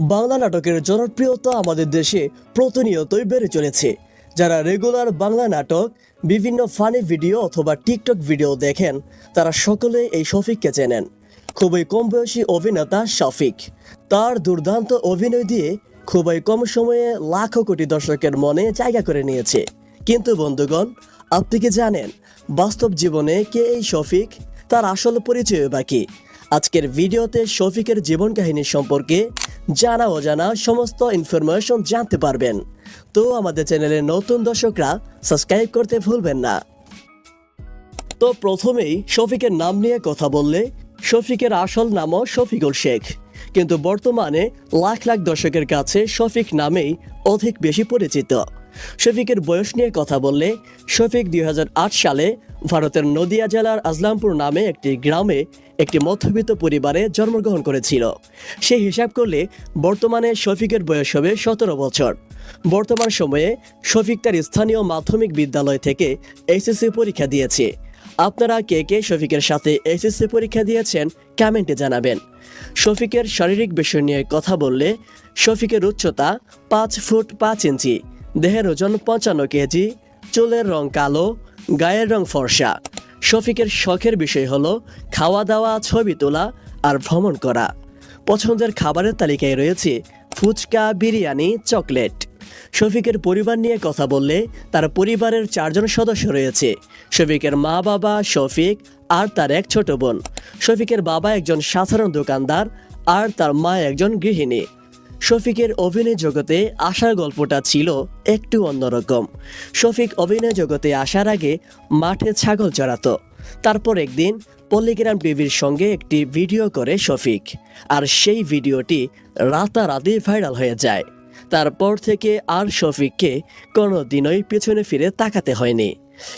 বাংলা নাটকের জনপ্রিয়তা আমাদের দেশে প্রতিনিয়তই বেড়ে চলেছে। যারা রেগুলার বাংলা নাটক, বিভিন্ন ফানি ভিডিও অথবা টিকটক ভিডিও দেখেন, তারা সকলে এই শফিককে চেনেন। খুবই কম বয়সী অভিনেতা শফিক। তার দুর্দান্ত অভিনয় দিয়ে খুবই কম সময়ে লাখো কোটি দর্শকের মনে জায়গা করে নিয়েছে। কিন্তু বন্ধুগণ, আপনি কি জানেন, বাস্তব জীবনে কে এই শফিক? তার আসল পরিচয় বাকি আজকের ভিডিওতে শফিকের জীবন কাহিনী সম্পর্কে জানা অজানা সমস্ত ইনফরমেশন জানতে পারবেন। তো আমাদের চ্যানেলের নতুন দর্শকরা সাবস্ক্রাইব করতে ভুলবেন না। তো প্রথমেই শফিকের নাম নিয়ে কথা বললে শফিকের আসল নামও শফিকুল শেখ। কিন্তু বর্তমানে লাখ লাখ দর্শকের কাছে শফিক নামেই অধিক বেশি পরিচিত। শফিকের বয়স নিয়ে কথা বললে শফিক দুই হাজার আট সালে ভারতের নদিয়া জেলার আজলামপুর নামে একটি গ্রামে একটি মধ্যবিত্ত পরিবারে জন্মগ্রহণ করেছিল। সেই হিসাব করলে বর্তমানে শফিকের বয়স হবে সতেরো বছর। বর্তমান সময়ে শফিক তার স্থানীয় মাধ্যমিক বিদ্যালয় থেকে এইচএসসি পরীক্ষা দিয়েছে। আপনারা কে কে শফিকের সাথে এসএসসি পরীক্ষা দিয়েছেন কমেন্টে জানাবেন। শফিকের শারীরিক বিষয় নিয়ে কথা বললে শফিকের উচ্চতা পাঁচ ফুট পাঁচ ইঞ্চি দেহের ওজন পঞ্চান্ন কেজি, চুলের রং কালো, গায়ের রং ফর্সা। শফিকের শখের বিষয় হলো খাওয়া দাওয়া ছবি তোলা আর ভ্রমণ করা। পছন্দের খাবারের তালিকায় রয়েছে ফুচকা, বিরিয়ানি, চকলেট। শফিকের পরিবার নিয়ে কথা বললে তার পরিবারের চারজন সদস্য রয়েছে। শফিকের মা বাবা, শফিক আর তার এক ছোট বোন। শফিকের বাবা একজন সাধারণ দোকানদার আর তার মা একজন গৃহিণী। শফিকের অভিনয় জগতে আসার গল্পটা ছিল একটু অন্যরকম। শফিক অভিনয় জগতে আসার আগে মাঠে ছাগল চড়াতো। তারপর একদিন পল্লিগ্রাম টিভির সঙ্গে একটি ভিডিও করে শফিক। আর সেই ভিডিওটি রাতারাতি ভাইরাল হয়ে যায়। তারপর থেকে আর শফিককে কোনো দিনই পেছনে ফিরে তাকাতে হয়নি।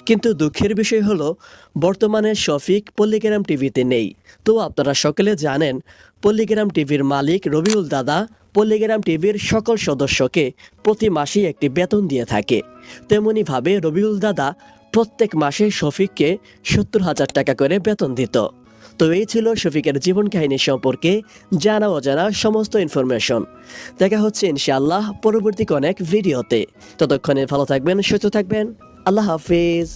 কিন্তু দুঃখের বিষয় হলো, বর্তমানে শফিক পল্লিগ্রাম টিভিতে নেই। তো আপনারা সকলে জানেন, পল্লিগ্রাম টিভির মালিক রবিউল দাদা পল্লিগ্রাম টিভির সকল সদস্যকে প্রতি মাসেই একটি বেতন দিয়ে থাকে। তেমনিভাবে রবিউল দাদা প্রত্যেক মাসে শফিককে সত্তর হাজার টাকা করে বেতন দিত। তো এই ছিল শফিকের জীবন কাহিনী সম্পর্কে জানা অজানা সমস্ত ইনফরমেশন দেখা হচ্ছে ইনশাআল্লাহ পরবর্তী অনেক ভিডিওতে ততক্ষণে ভালো থাকবেন, সুস্থ থাকবেন। আল্লাহ হাফিজ।